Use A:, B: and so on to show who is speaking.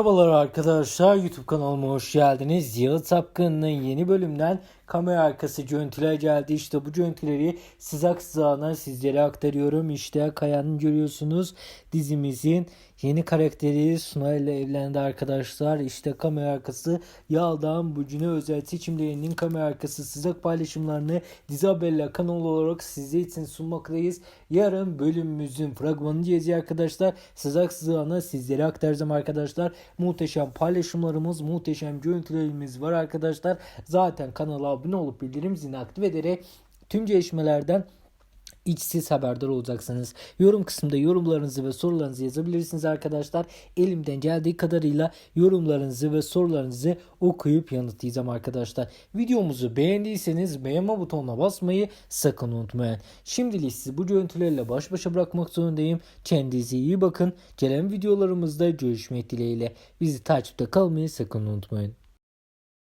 A: Merhabalar arkadaşlar YouTube kanalıma hoş geldiniz. Yalı Tapkın'ın yeni bölümden kamera arkası görüntüler geldi. İşte bu görüntüleri sızak sızağına sizlere aktarıyorum. İşte Kaya'nın görüyorsunuz dizimizin yeni karakteri Suna ile evlendi arkadaşlar. İşte kamera arkası Yağdan Bucune özel seçimlerinin kamera arkası sızak paylaşımlarını Dizi Haberler kanalı olarak sizler için sunmaktayız. Yarın bölümümüzün fragmanını geziyor arkadaşlar. Sızak sızağına sizlere aktaracağım arkadaşlar. Muhteşem paylaşımlarımız, muhteşem görüntülerimiz var arkadaşlar. Zaten kanala abone olup bildirim zilini aktif ederek tüm gelişmelerden içsiz haberdar olacaksınız. Yorum kısmında yorumlarınızı ve sorularınızı yazabilirsiniz arkadaşlar. Elimden geldiği kadarıyla yorumlarınızı ve sorularınızı okuyup yanıtlayacağım arkadaşlar. Videomuzu beğendiyseniz beğenme butonuna basmayı sakın unutmayın. Şimdilik sizi bu görüntülerle baş başa bırakmak zorundayım. Kendinize iyi bakın. Gelen videolarımızda görüşmek dileğiyle. Bizi takipte kalmayı sakın unutmayın.